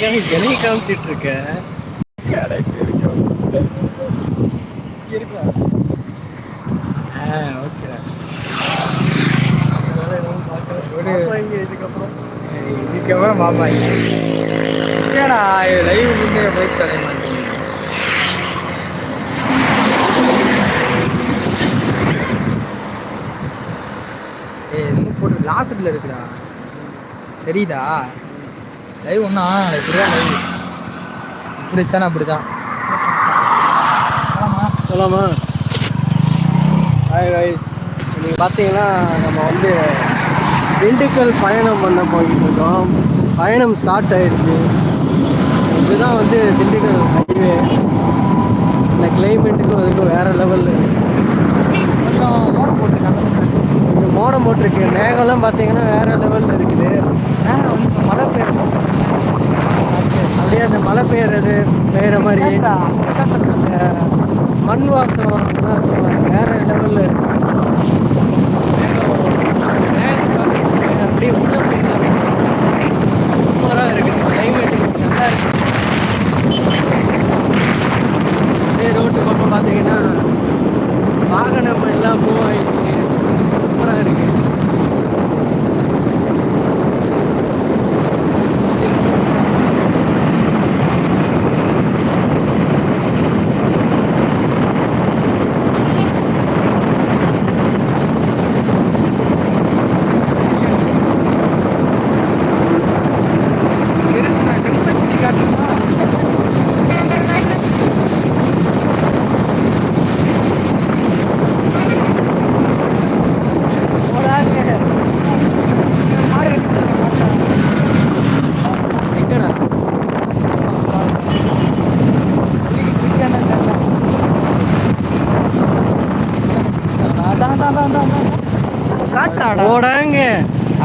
எனக்கு காமிச்சிட்டு இருக்க இருக்கா ஆ ஓகே இதுக்கப்புறம்? இதுக்கப்புறம் பாப்பா என்னடா லைவ் முன்னே போய் தர மாட்டேங்குது. ஏய் என்னமோ போட்டு லாக்கெட்டில் இருக்குடா. தெரியுதா? லைவ் ஒன்றா இப்படிதான் லைவ் இப்படி வச்சானா அப்படி தான் சொல்லாமா ஹாய் கைஸ் இன்னைக்கு பார்த்தீங்கன்னா நம்ம வந்து திண்டுக்கல் பயணம் பண்ண போயிட்டு இருக்கோம். பயணம் ஸ்டார்ட் ஆயிடுச்சு. இதுதான் வந்து திண்டுக்கல் ஹைவே இந்த கிளைமேட்டுக்கும் அதுக்கும் வேற லெவலில் கொஞ்சம் மோடம் போட்டுருக்காங்க. கொஞ்சம் மோடம் போட்டிருக்கு. மேகம்லாம் பார்த்தீங்கன்னா வேற லெவலில் இருக்குது. நேரம் வந்து மழை பெய்யும் அப்படியே அந்த மழை பெய்யறது பெய்கிற மாதிரி மண் வாசம் அதெல்லாம் சொல்லுவாங்க. வேற லெவலில் அப்படியே உள்ள சூப்பராக இருக்குது கிளைமேட் நல்லா இருக்கு அப்படியே ரோட்டு பக்கம் பார்த்தீங்கன்னா வாகனம் எல்லாம் மூவ் ஆகிருக்கு சூப்பராக இருக்கு எங்கடா காட்டாடா போடாங்க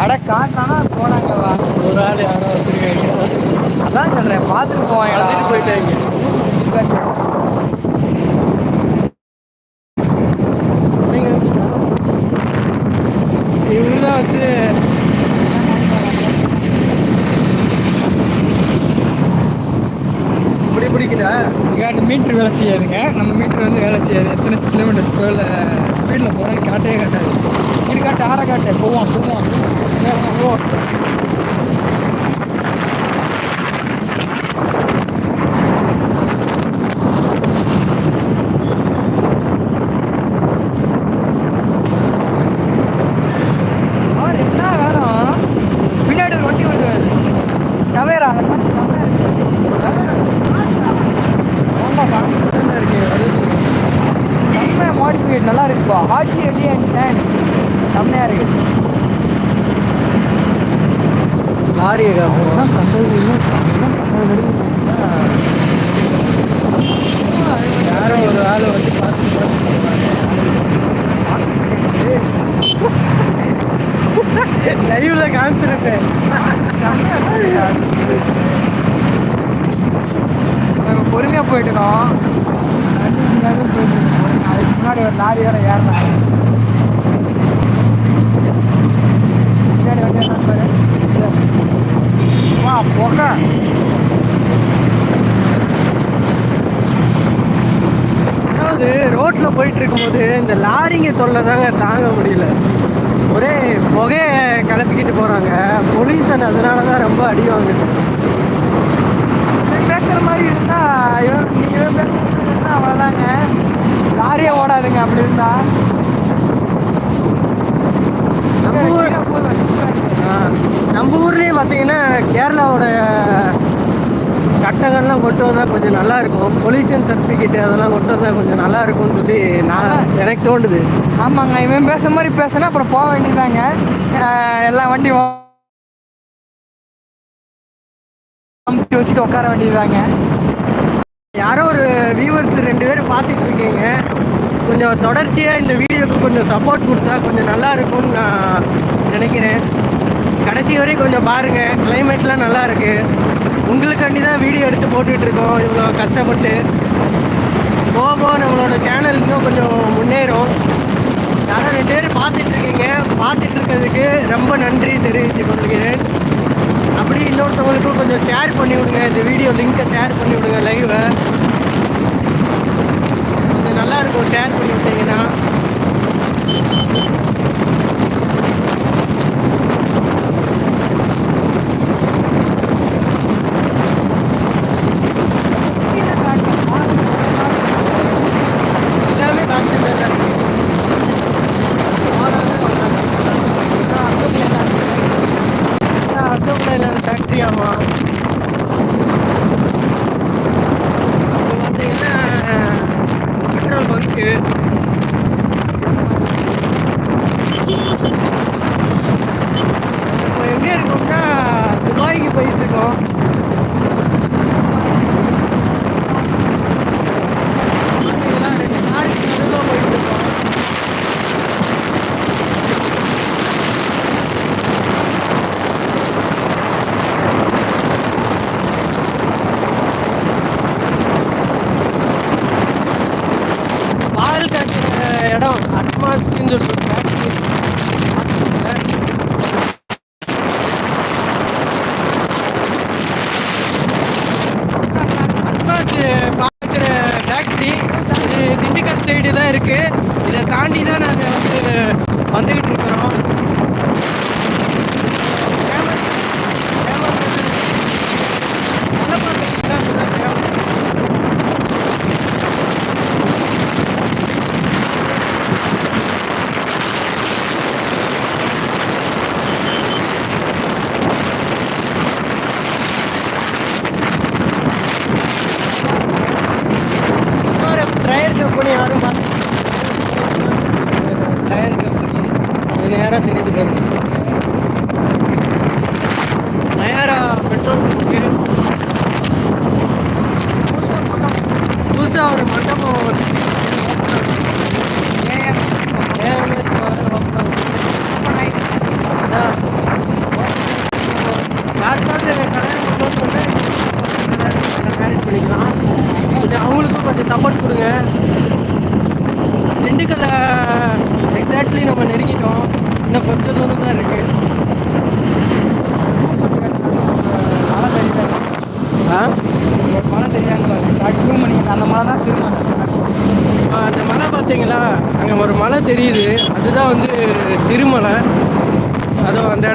அட காட்டானா போனாங்க வா ஒரு ஆள் யாரோ வச்சிருக்காங்க அதான் சொல்றேன் பார்த்துட்டு போவாங்கடா பார்த்துட்டு போயிட்டாங்க இவங்க தான் வந்து இப்படி பிடிக்குதா இங்காட்டு மீட்ரு வேலை செய்யாதுங்க. நம்ம மீட்ரு வந்து வேலை செய்யாது. எத்தனை கிலோமீட்டர் ஸ்பீடில் ஸ்பீடில் போகிறோம் காட்டவே காட்டாது. இது காட்டு ஆற காட்டு. போவோம் போவோம். போவோம் போவோம் அவர் என்ன வேணும் பின்னாடி ஒரு வண்டி வருது டவேரா அந்த மாதிரி ஆமாப்பா நல்லா இருக்கு வருது செம்ம இப்போ ஹாக்கி இருக்குப்பா ஹாஜி அண்ட் சேன் செம்மையாக இருக்கு லாரியை காப்போம் யாரோ ஒரு ஆள் வந்து லைவ்ல காமிச்சிருப்பேன். நம்ம பொறுமையாக போயிட்டுனோம் அதுக்கு முன்னாடி ஒரு லாரி வேற ஏறினாங்க பின்னாடி வந்து என்ன பாரு வா புகை அதாவது ரோட்ல போயிட்டு இருக்கும்போது இந்த லாரிங்க தொல்லை தாங்க தாங்க முடியல. ஒரே புகையை கிளப்பிக்கிட்டு போறாங்க. பொல்யூஷன் அதனால தான் ரொம்ப அடி வாங்குது. பேசுகிற பேசுற மாதிரி இருந்தா இவன் நீங்க இவன் அவ்வளோதாங்க லாரியே ஓடாதுங்க அப்படி இருந்தா. நம்ம ஊர்லயே பார்த்தீங்கன்னா கேரளாவோட சட்டங்கள்லாம் கொண்டு வந்தால் கொஞ்சம் நல்லா இருக்கும். பொல்யூஷன் சர்டிஃபிகேட் அதெல்லாம் கொண்டு வந்தால் கொஞ்சம் நல்லா இருக்கும்னு சொல்லி நான் எனக்கு தோணுது. ஆமாங்க இவன் பேசுற மாதிரி பேசினா அப்புறம் போக வேண்டியதாங்க எல்லா வண்டி அமுத்தி வச்சுட்டு உட்கார வேண்டியதாங்க யாரோ ஒரு வியூவர்ஸ் ரெண்டு பேரும் பார்த்துட்டு இருக்கீங்க கொஞ்சம் தொடர்ச்சியாக இந்த வீடியோக்கு கொஞ்சம் சப்போர்ட் கொடுத்தா கொஞ்சம் நல்லா இருக்கும்னு நான் நினைக்கிறேன். கடைசி வரையும் கொஞ்சம் பாருங்கள் கிளைமேட்லாம் நல்லா இருக்கு. உங்களுக்காண்டி தான் வீடியோ எடுத்து போட்டுட்ருக்கோம். இவ்வளோ கஷ்டப்பட்டு. போக போக நம்மளோட சேனல் இன்னும் கொஞ்சம் முன்னேறும். யாரோ ரெண்டு பேரும் பார்த்துட்டு இருக்கீங்க பார்த்துட்டு இருக்கிறதுக்கு ரொம்ப நன்றி தெரிவித்துக் கொள்கிறேன். அப்படி இன்னொருத்தவங்களுக்கும் கொஞ்சம் ஷேர் பண்ணி விடுங்க. இந்த வீடியோ லிங்கை ஷேர் பண்ணி விடுங்க லைவை கொஞ்சம் நல்லா இருக்கும் ஷேர் பண்ணி விட்டீங்கன்னா.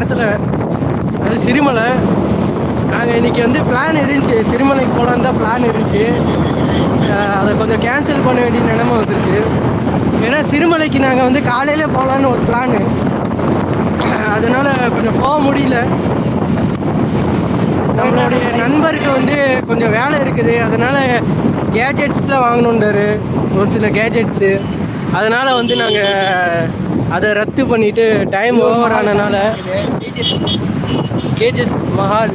இடத்துல அது சிறுமலை. நாங்கள் இன்றைக்கி வந்து பிளான் இருந்துச்சு. சிறுமலைக்கு போகலான்னு தான் பிளான் இருந்துச்சு. அதை கொஞ்சம் கேன்சல் பண்ண வேண்டிய நிலைமை வந்துருச்சு. ஏன்னா சிறுமலைக்கு நாங்கள் வந்து காலையில் போகலான்னு ஒரு பிளானு அதனால் கொஞ்சம் போக முடியல. நம்மளுடைய நண்பருக்கு வந்து கொஞ்சம் வேலை இருக்குது. அதனால் கேஜெட்ஸ்லாம் வாங்கணுன்றாரு ஒரு சில கேஜெட்ஸு அதனால் வந்து நாங்கள் அதை ரத்து பண்ணிட்டு டைம் ஓவர் ஆனனால கேஜஸ் மஹால்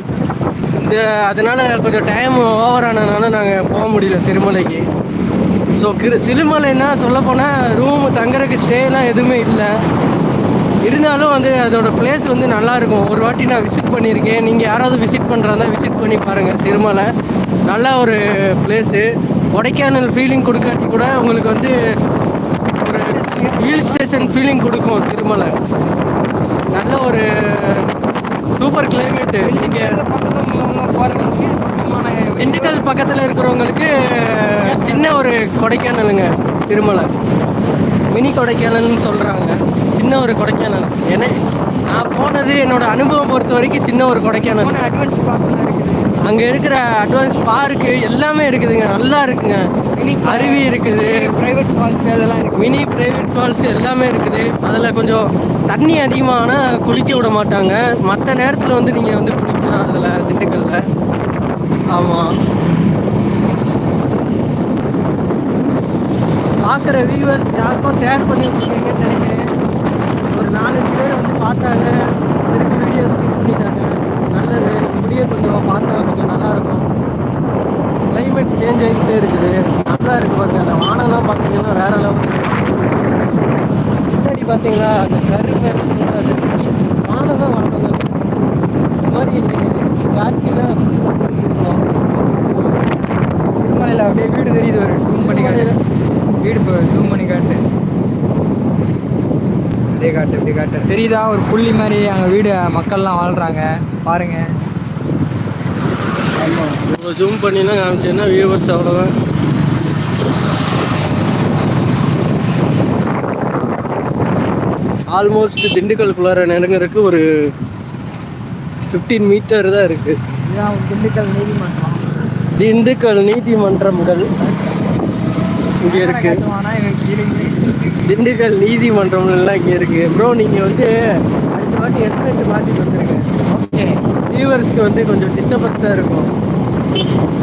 இந்த அதனால கொஞ்சம் டைம் ஓவர் ஆனதுனால நாங்கள் போக முடியல சிறுமலைக்கு. ஸோ கிரு சிறுமலைன்னா சொல்லப்போனால் ரூம் தங்குறதுக்கு ஸ்டேலாம் எதுவுமே இல்லை. இருந்தாலும் வந்து அதோட பிளேஸ் வந்து நல்லாயிருக்கும் ஒரு வாட்டி நான் விசிட் பண்ணியிருக்கேன். நீங்கள் யாராவது விசிட் பண்ணுறதா விசிட் பண்ணி பாருங்கள் சிறுமலை. நல்ல ஒரு பிளேஸு கொடைக்கானல் ஃபீலிங் கொடுக்காட்டி கூட உங்களுக்கு வந்து ஸ்டேஷன் ஃபீலிங் கொடுக்கும் சிறுமலை. நல்ல ஒரு சூப்பர் கிளைமேட்டு நீங்கள் திண்டுக்கல் பக்கத்தில் இருக்கிறவங்களுக்கு சின்ன ஒரு கொடைக்கானலுங்க திருமலை மினி கொடைக்கானல்னு சொல்கிறாங்க சின்ன ஒரு கொடைக்கானல். ஏன்னா நான் போனது என்னோட அனுபவம் பொறுத்த வரைக்கும் சின்ன ஒரு கொடைக்கானல். அட்வான்ஸ் அங்கே இருக்கிற அட்வான்ஸ் பார்க்கு எல்லாமே இருக்குதுங்க. நல்லா இருக்குங்க. அருவி இருக்குது. ப்ரைவேட் ஃபால்ஸ் அதெல்லாம் மினி பிரைவேட் ஃபால்ஸ் எல்லாமே இருக்குது. அதில் கொஞ்சம் தண்ணி அதிகமான குளிக்க விட மாட்டாங்க. மற்ற நேரத்தில் வந்து நீங்கள் வந்து குளிக்கலாம். அதில் திண்டுக்கல்ல. ஆமாம் பார்க்குற வியூவர்ஸ் யாருக்கும் ஷேர் பண்ணி விட்டுருக்கீங்கன்னு நினைக்கிறேன். ஒரு நாலஞ்சு பேர் வந்து பார்த்தாங்க. திருப்பி வீடியோ ஸ்கிப் பண்ணிட்டாங்க. நல்லது. வீடியோ கொஞ்சம் பார்த்தா கொஞ்சம் நல்லாயிருக்கும் கிளைமேட் சேஞ்ச் ஆகிக்கிட்டே இருக்குது. நல்லா இருக்கு பாருங்க அந்த வானம்லாம் பார்த்தீங்கன்னா வேற லெவல் முன்னாடி பார்த்தீங்களா அந்த கருமை வானம் தான் தான் இந்த மாதிரி ஸ்டாச்சுலாம் இருக்கும். திருமலையில் அப்படியே வீடு தெரியுது ஒரு ஜூம் பண்ணி காட்டு. வீடு இப்போ ஜூம் பண்ணி காட்டு. அப்படியே காட்டு அப்படியே காட்டு. தெரியுதா? ஒரு புள்ளி மாதிரி அங்கே வீடு மக்கள்லாம் வாழ்கிறாங்க பாருங்க. இப்போ ஜூம் பண்ணினா காமிச்சேன்னா வியூவர்ஸ் அவ்வளோதான் ஆல்மோஸ்ட் திண்டுக்கல்குள்ளார நெருங்குறதுக்கு ஒரு ஃபிஃப்டீன் மீட்டர் தான் இருக்குது திண்டுக்கல் நீதிமன்றம். திண்டுக்கல் நீதிமன்றங்கள் இங்கே இருக்கு. திண்டுக்கல் நீதிமன்றம் எல்லாம் இங்கே இருக்கு. ப்ரோ நீங்கள் வந்து அடுத்த வாட்டி ஹெல்மெட் மாட்டி வந்துருங்க. ஓகே. வியூவர்ஸ்க்கு வந்து கொஞ்சம் டிஸ்டர்பன்ஸாக இருக்கும்.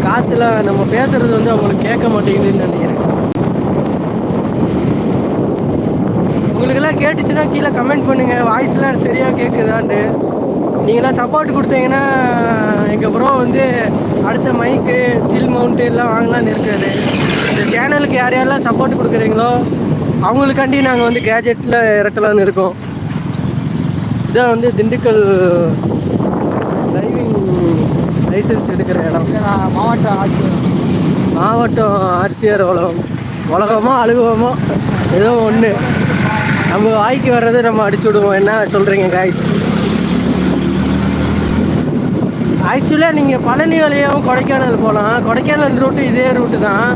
காற்றுலாம் நம்ம பேசுறது வந்து அவங்களுக்கு கேட்க மாட்டேங்குதுன்னு நினைக்கிறேன். உங்களுக்கெல்லாம் கேட்டுச்சுன்னா கீழே கமெண்ட் பண்ணுங்க. வாய்ஸ்லாம் சரியாக கேட்குதான்ட்டு நீங்களாம் சப்போர்ட் கொடுத்தீங்கன்னா எங்கள் ப்ரோ வந்து அடுத்த மைக்கு சில் மவுண்ட்டு எல்லாம் வாங்கலாம்னு இருக்காரு. இந்த சேனலுக்கு யார் யாரெல்லாம் சப்போர்ட் கொடுக்குறீங்களோ அவங்களுக்காண்டி நாங்கள் வந்து கேஜெட்டில் இறக்கலாம்னு இருக்கோம். இதான் வந்து திண்டுக்கல் டிரைவிங் லைசன்ஸ் எடுக்கிற இடம். மாவட்ட ஆட்சியர். மாவட்டம் ஆட்சியர் உலகம். உலகமோ அழுகுவோமோ ஏதோ ஒன்று நம்ம வாய்க்கு வர்றதை நம்ம அடிச்சு விடுவோம். என்ன சொல்கிறீங்க காய்ஸ் ஆக்சுவலாக நீங்கள் பழனி வழியாகவும் கொடைக்கானல் போகலாம் கொடைக்கானல் ரூட்டு இதே ரூட்டு தான்.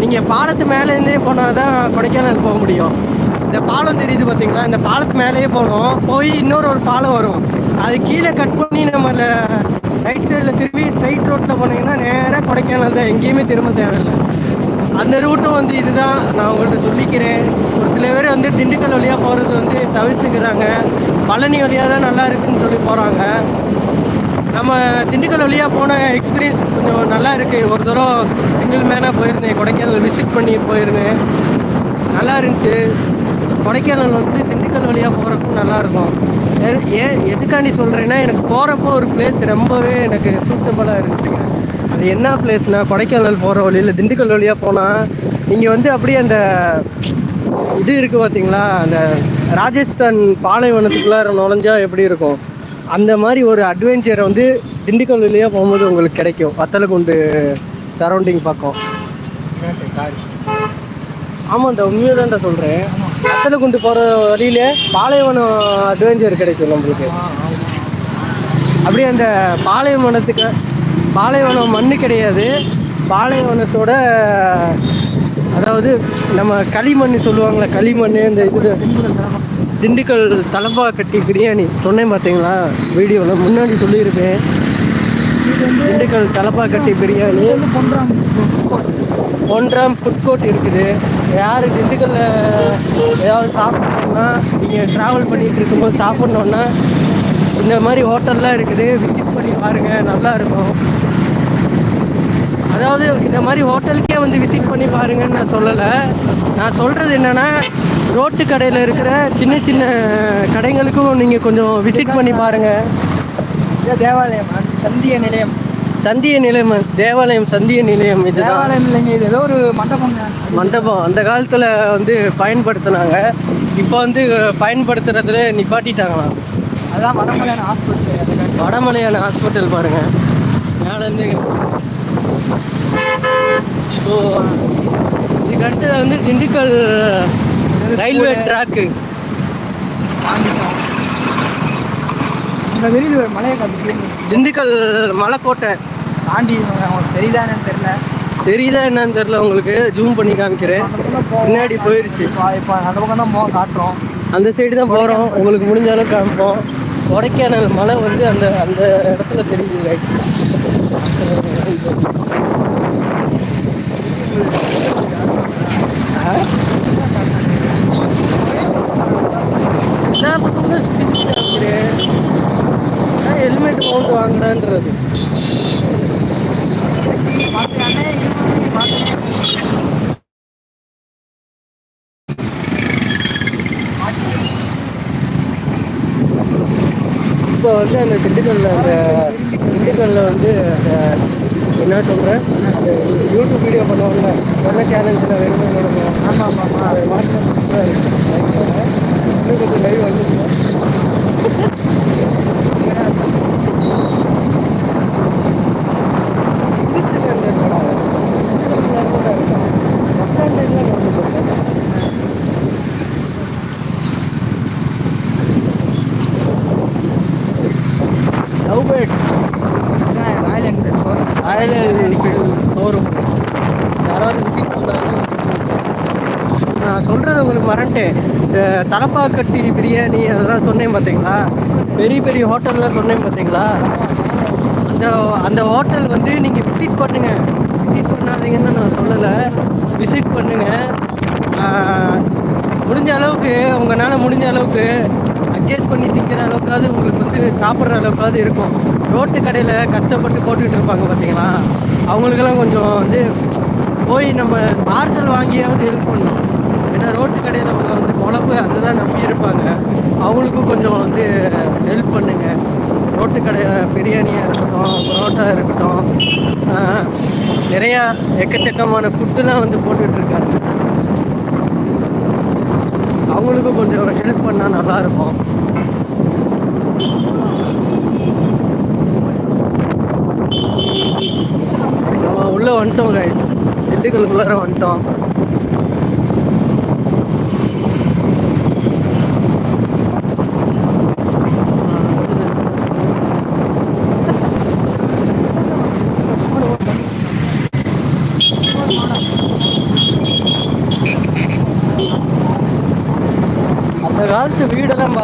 நீங்கள் பாலத்து மேலேருந்தே போனால் தான் கொடைக்கானல் போக முடியும். இந்த பாலம் தெரியுது பார்த்தீங்களா இந்த பாலத்து மேலேயே போகணும். போய் இன்னொரு ஒரு பாலம் வரும். அது கீழே கட் பண்ணி நம்ம ரைட் சைடில் திரும்பி ஸ்ட்ரைட் ரோட்டில் போனீங்கன்னா நேராக கொடைக்கானல் தான். எங்கேயுமே திரும்ப தேவையில்லை. அந்த ரூட்டும் வந்து இதுதான். நான் உங்கள்கிட்ட சொல்லிக்கிறேன். ஒரு சில பேர் வந்து திண்டுக்கல் வழியாக போகிறது வந்து தவிர்த்துக்கிறாங்க. பழனி வழியாக தான் நல்லா இருக்குன்னு சொல்லி போகிறாங்க நம்ம திண்டுக்கல் வழியாக போன எக்ஸ்பீரியன்ஸ் கொஞ்சம் நல்லா இருக்குது ஒரு தடவை சிங்கிள் மேனாக போயிருந்தேன். கொடைக்கானல் விசிட் பண்ணி போயிருந்தேன். நல்லா இருந்துச்சு. கொடைக்கானல் வந்து திண்டுக்கல் வழியாக போகிறக்கும் நல்லாயிருக்கும். ஏன் எதுக்காண்டி சொல்கிறேன்னா எனக்கு போகிறப்போ ஒரு பிளேஸ் ரொம்பவே எனக்கு சூட்டபுளாக இருந்துச்சுங்க. அது என்ன பிளேஸ்னா கொடைக்கானல் போகிற வழியில் திண்டுக்கல் வழியாக போனால் நீங்கள் வந்து அப்படியே அந்த இது இருக்குது பார்த்தீங்களா அந்த ராஜஸ்தான் பாலைவனத்துக்குள்ளார நுழைஞ்சா எப்படி இருக்கும்? அந்த மாதிரி ஒரு அட்வென்ச்சர் வந்து திண்டுக்கல் வழியாக போகும்போது உங்களுக்கு கிடைக்கும். வத்தலகுண்டு சரௌண்டிங் பக்கம். ஆமாண்டா உண்மையாக தான்டா சொல்கிறேன் வத்தலகுண்டு போகிற வழியிலே பாலைவனம் அட்வென்ச்சர் கிடைக்கும் நம்மளுக்கு. அப்படியே அந்த பாலைவனத்துக்கு பாலைவனம் மண்ணு கிடையாது. பாலைவனத்தோட அதாவது நம்ம களிமண் சொல்லுவாங்களே களிமண் இந்த இது திண்டுக்கல் தலப்பா கட்டி பிரியாணி. சொன்னேன் பார்த்தீங்களா? வீடியோவில் முன்னாடி சொல்லியிருப்பேன். திண்டுக்கல் தலப்பாக்கட்டி பிரியாணி. பொன்றாம் ஒன்றாம் ஃபுட் கோர்ட் இருக்குது. யார் திண்டுக்கல்ல ஏதாவது சாப்பிடணும்னா நீங்கள் ட்ராவல் பண்ணிட்டு இருக்கும்போது சாப்பிட்ணுன்னா இந்த மாதிரி ஹோட்டல்லாம் இருக்குது. விசிட் பண்ணி பாருங்கள் நல்லா இருக்கும். அதாவது இந்த மாதிரி ஹோட்டலுக்கே வந்து விசிட் பண்ணி பாருங்கன்னு நான் சொல்லலை. நான் சொல்கிறது என்னென்னா ரோட்டு கடையில் இருக்கிற சின்ன சின்ன கடைகளுக்கும் நீங்கள் கொஞ்சம் விசிட் பண்ணி பாருங்கள் தேவாலயம் சந்திய நிலையம். சந்திய நிலையம் தேவாலயம் சந்திய நிலையம் இதுதான். தேவாலயம் இல்லைங்க இது ஏதோ ஒரு மண்டபம். மண்டபம். அந்த காலத்தில் வந்து பயன்படுத்தினாங்க. இப்போ வந்து பயன்படுத்துறதுல நிப்பாட்டிட்டாங்களாம் அதான் வடமலையான ஹாஸ்பிட்டல் வடமலையான ஹாஸ்பிட்டல் பாருங்க. மேலேருந்து ஸோ இதுக்கு அடுத்தது வந்து திண்டுக்கல் ரயில்வே ட்ராக்கு. இந்த வெளியில் ஒரு மலையை காப்பி திண்டுக்கல் மலைக்கோட்டை தாண்டி அவங்களுக்கு தெரியுதானு தெரியல. தெரியுதா என்னன்னு தெரில உங்களுக்கு ஜூம் பண்ணி காமிக்கிறேன். பின்னாடி போயிருச்சு. இப்போ அந்த பக்கம் தான் போவோம் காட்டுறோம். அந்த சைடு தான் போகிறோம் உங்களுக்கு முடிஞ்ச அளவுக்கு காமிப்போம். கொடைக்கானல் மலை வந்து அந்த அந்த இடத்துல தெரியுது. ஆ? எல்லா பக்கமும் தான் சுத்தி சுத்தி காமிக்கிறேன். அதான் ஹெல்மெட் மவுண்ட் வாங்குறான்றது. இப்போ வந்து அந்த திண்டுக்கல்ல அந்த திண்டுக்கல்ல வந்து அந்த என்ன சொல்கிறேன் அந்த யூடியூப் வீடியோ பண்ணுவாங்கல்ல சொன்ன சேனல்ஸில் வேணுமே நடக்கும் ஆமாம் ஆமாம் ஆமாம் அது மாற்றம் சூப்பராக இருக்கு இன்னும் கொஞ்சம் லைவ் வந்து love birds Royal Enfield Royal மறந்துட்டேன் இந்த தலப்பாக்கட்டி பிரியாணி அதெல்லாம் சொன்னேன் பார்த்தீங்களா? பெரிய பெரிய ஹோட்டல்லாம் சொன்னேன் பார்த்தீங்களா? அந்த அந்த ஹோட்டல் வந்து நீங்கள் விசிட் பண்ணுங்க. விசிட் பண்ணாதீங்கன்னு நான் சொல்லலை. விசிட் பண்ணுங்க. முடிஞ்ச அளவுக்கு உங்களால் முடிஞ்ச அளவுக்கு அட்ஜஸ்ட் பண்ணி திங்கிற அளவுக்காவது உங்களுக்கு வந்து சாப்பிட்ற அளவுக்காவது இருக்கும். ரோட்டு கடையில் கஷ்டப்பட்டு போட்டுக்கிட்டு இருப்பாங்க பார்த்தீங்களா? அவங்களுக்கெல்லாம் கொஞ்சம் வந்து போய் நம்ம பார்சல் வாங்கியாவது ஹெல்ப் பண்ணணும். ஏன்னா ரோட்டு கடையில் அவங்க வந்து பொழப்பு அதுதான் நம்பி இருப்பாங்க. அவங்களுக்கும் கொஞ்சம் வந்து ஹெல்ப் பண்ணுங்கள் ரோட்டு கடையில் பிரியாணியாக இருக்கட்டும் பரோட்டா இருக்கட்டும் நிறையா எக்கச்சக்கமான ஃபுட்டுலாம் வந்து போட்டுட்ருக்காங்க அவங்களுக்கும் கொஞ்சம் ஹெல்ப் பண்ணால் நல்லாயிருக்கும் நம்ம உள்ளே வந்துட்டோம் கைஸ் திண்டுக்கலுக்குள்ளார வந்துட்டோம்.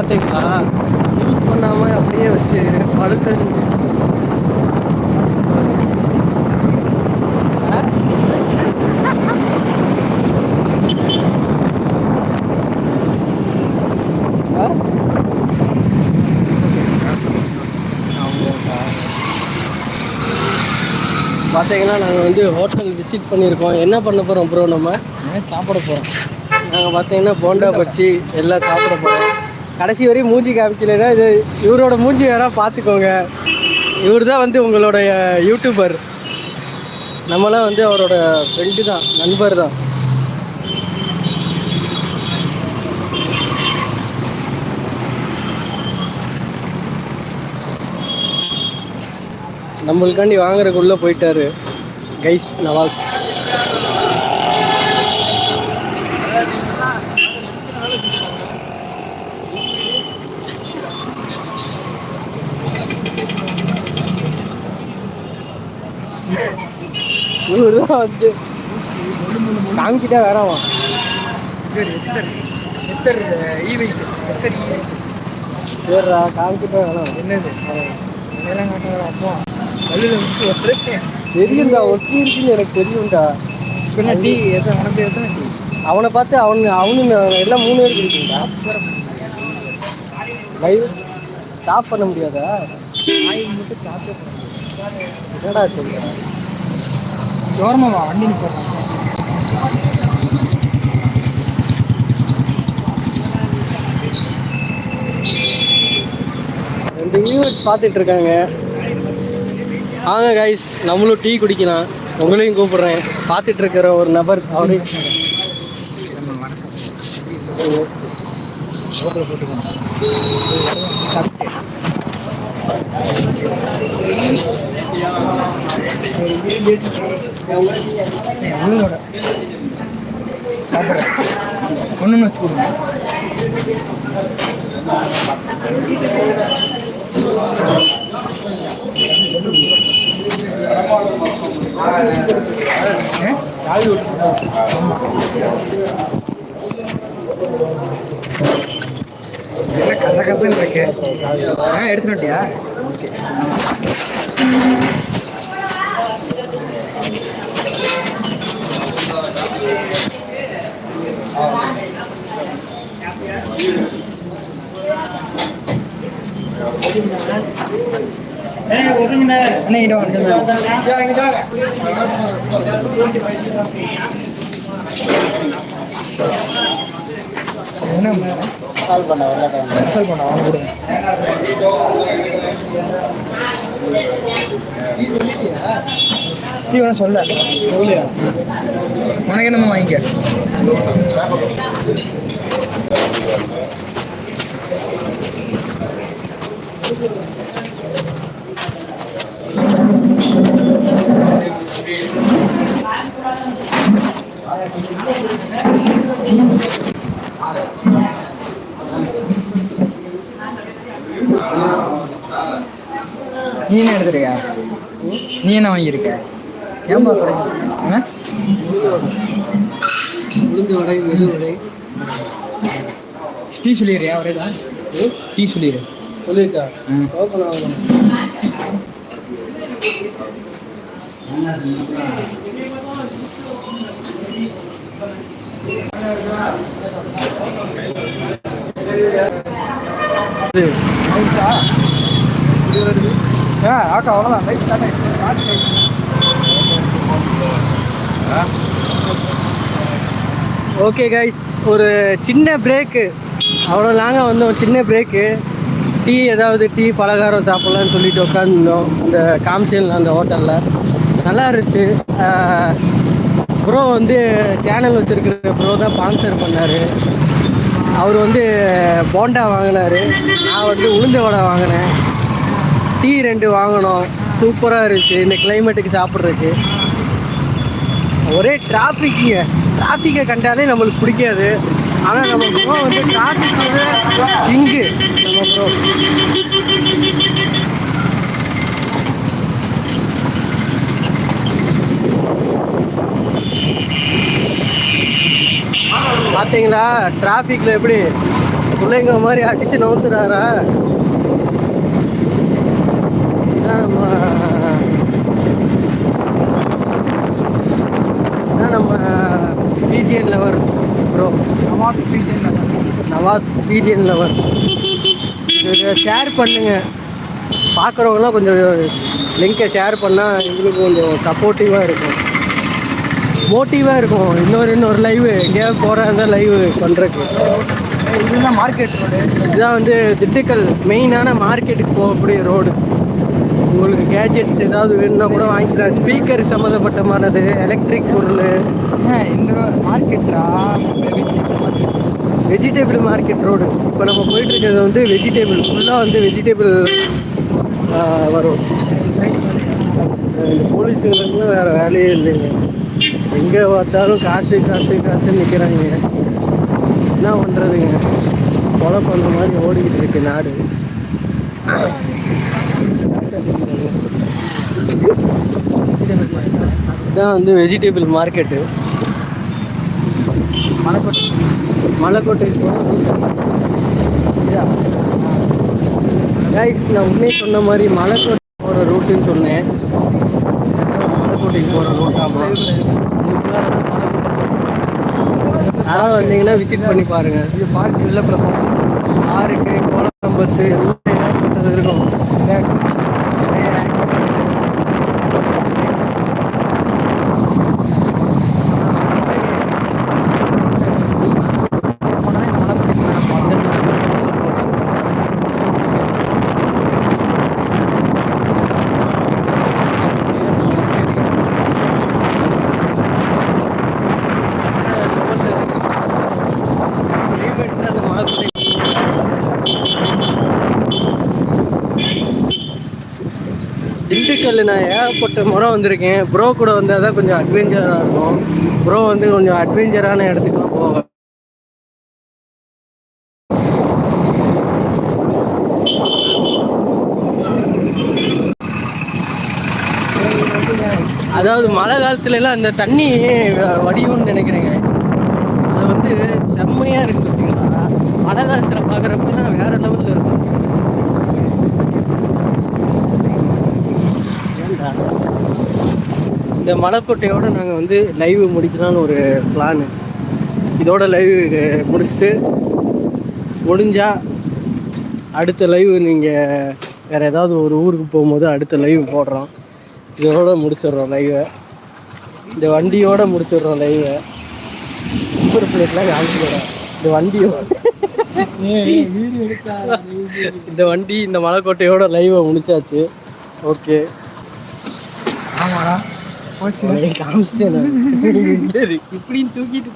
பார்த்தீங்களா? யூஸ் பண்ணாமல் அப்படியே வச்சு பழுக்க பார்த்தீங்கன்னா நாங்கள் வந்து ஹோட்டல் விசிட் பண்ணியிருக்கோம். என்ன பண்ண போகிறோம் ப்ரோ நம்ம? சாப்பிட போகிறோம் நாங்கள் பார்த்தீங்கன்னா போண்டா பச்சி எல்லாம் சாப்பிட போகிறோம் கடைசி வரையும் மூஞ்சி காமிக்கலைன்னா இது இவரோட மூஞ்சி வேணா பார்த்துக்கோங்க. இவர் தான் வந்து உங்களுடைய யூடியூபர் நம்மளாம் வந்து அவரோட ஃப்ரெண்டு தான் நண்பர் தான். நம்மளுக்காண்டி வாங்குறதுக்குள்ளே போயிட்டாரு. கைஸ் நவாஸ் தான் வந்து காமிக்கிட்டே வேறாமா சரிடா காமிக்கிட்டே வேணாம் என்னது? அப்பா. தெரியும்டா ஒட்டி இருக்குன்னு எனக்கு தெரியும்டா. பின்ன டீ எத்தனை உனக்கு எத்தனை டீ? அவனை பார்த்து அவனு அவனு எல்லாம் மூணு பேருக்கு இருக்குங்களா லைவ் ஸ்டாப் பண்ண முடியாதா? மட்டும் என்னடா சொல்ற கவர்மெண்ட் வண்டி ரெண்டு வியூவர்ஸ் பார்த்துட்டு இருக்காங்க வாங்க கைஸ் நம்மளும் டீ குடிக்கலாம் உங்களையும் கூப்பிடுறேன் பார்த்துட்டு இருக்கிற ஒரு நபர் அவரே போட்டுக்கணும் சாப்பிட்டு சாப்பிட்றேன் ஒன்றுன்னு வச்சு கொடுங்க கசகசன்னு இருக்கு ஆ ஓகே என்ன கால் பண்ண வரல பண்ண வாங்க கொடுங்க. டீ வேணா சொல்ல சொல்லியா உனக்கு என்னமா வாங்கிக்க? நீ என்ன எடுத்துருக்க நீ என்ன வாங்கியிருக்க? ஏன்பா குறைக்க உளுந்து வடை மெது வடை. டீ சொல்லிடுறியா? ஒரே தான் டீ சொல்லிடு. சொல்லிட்டா. ஓப்பன் ஆகணும். இது ஆ ஆக்கா அவ்வளோதான் லைட் ஸ்டார்ட் ஆகிடுச்சு ஓகே கைஸ் ஒரு சின்ன பிரேக்கு அவ்வளோ லாங்காக வந்தோம். சின்ன பிரேக்கு டீ ஏதாவது டீ பலகாரம் சாப்பிட்லான்னு சொல்லிட்டு உட்காந்துருந்தோம் அந்த காமிச்சல் அந்த ஹோட்டலில். நல்லா இருந்துச்சு. ப்ரோ வந்து சேனல் வச்சுருக்கிற ப்ரோ தான் ஸ்பான்சர் பண்ணார். அவர் வந்து போண்டா வாங்கினார். நான் வந்து உளுந்த வடை வாங்கினேன். டீ ரெண்டு வாங்கினோம். சூப்பராக இருந்துச்சு. இந்த கிளைமேட்டுக்கு சாப்பிட்றதுக்கு. ஒரே டிராஃபிக்குங்க டிராஃபிக்கை கண்டாலே நம்மளுக்கு பிடிக்காது. ஆனால் நம்ம ப்ரோ வந்து டிராஃபிக் இங்கு நம்ம ப்ரோ பார்த்தீங்களா டிராஃபிக்கில் எப்படி? பிள்ளைங்க மாதிரி அடித்து நவுத்துறாரா இதான் நம்ம இதான் நம்ம பிஜிஎன் லவர் ப்ரோ நவாஸ் பீஜன் நவாஸ் பிஜிஎன் லவர் ஷேர் பண்ணுங்க. பார்க்குறவங்களாம் கொஞ்சம் லிங்கை ஷேர் பண்ணால் எங்களுக்கு கொஞ்சம் சப்போர்ட்டிவாக இருக்கும். மோட்டிவாக இருக்கும். இன்னொரு இன்னொரு லைவ் எங்கேயாவது போகிறாங்க லைவ் பண்ணுறதுக்கு இதுதான் மார்க்கெட் ரோடு இதுதான் வந்து திண்டுக்கல் மெயினான மார்க்கெட்டுக்கு போகக்கூடிய ரோடு உங்களுக்கு கேஜெட்ஸ் ஏதாவது வேணும்னா கூட வாங்கிக்கலாம். ஸ்பீக்கர் சம்மந்தப்பட்டமானது எலக்ட்ரிக் பொருள். இந்த மார்க்கெட்டா வெஜிடபிள் மார்க்கெட் ரோடு இப்போ நம்ம போயிட்டு இருக்கிறது வந்து வெஜிடபிள் ஃபுல்லாக வந்து வெஜிடபிள் வரும். போலீஸுங்களுக்குலாம் வேறு வேலையே இல்லைங்க. எங்கே பார்த்தாலும் காசு காசு காசு நிற்கிறாங்க என்ன பண்ணுறதுங்க கொலை பண்ணுற மாதிரி ஓடிக்கிட்டு இருக்கு நாடு. இதான் வந்து vegetable market Malaikottai. Malaikottai guys நான் உண்மையை சொன்ன மாதிரி மலைக்கோட்டை போகிற ரூட்டுன்னு சொன்னேன். மலைக்கோட்டைக்கு போகிற ரூட்டாமா யாராவது வந்தீங்கன்னா விசிட் பண்ணி பாருங்கள் இது பார்க் இல்லை பிரபலம் பார்க்கு கோலம் பஸ்ஸு எல்லாம் இருக்கும் நிறைய கிளைமேட்ல அந்த மலை திண்டுக்கல் நான் ஏகப்பட்ட முறை வந்திருக்கேன். ப்ரோ கூட வந்தால் தான் கொஞ்சம் அட்வென்ச்சராக இருக்கும். ப்ரோ வந்து கொஞ்சம் அட்வென்ச்சரான இடத்துக்குலாம் போவேன் அதாவது மழை காலத்துல எல்லாம் அந்த தண்ணி வ- வடியும்னு நினைக்கிறேங்க அது வந்து செம்மையா இருக்கு பார்த்தீங்களா மழை காலத்துல பார்க்குறப்பெல்லாம் வேற லெவல்ல இருக்கும் ஏன்டா? இந்த மலைக்கோட்டையோடு நாங்கள் வந்து லைவ் முடிக்கலாம்னு ஒரு பிளானு இதோட லைவ் முடிச்சுட்டு முடிஞ்சா அடுத்த லைவ் நீங்கள் வேறு ஏதாவது ஒரு ஊருக்கு போகும்போது அடுத்த லைவ் போடுறோம். இதோட முடிச்சிடுறோம் லைவை இந்த வண்டியோட முடிச்சிடுறோம் லைவை சூப்பர் பிளேட்லாம் காமிச்சிடுறோம் இந்த வண்டியோட இந்த வண்டி இந்த மலைக்கோட்டையோட லைவை முடிச்சாச்சு. ஓகே ஆமாடா. காமிச்சிட்டேன் நான். இப்படின்னு தூக்கிட்டு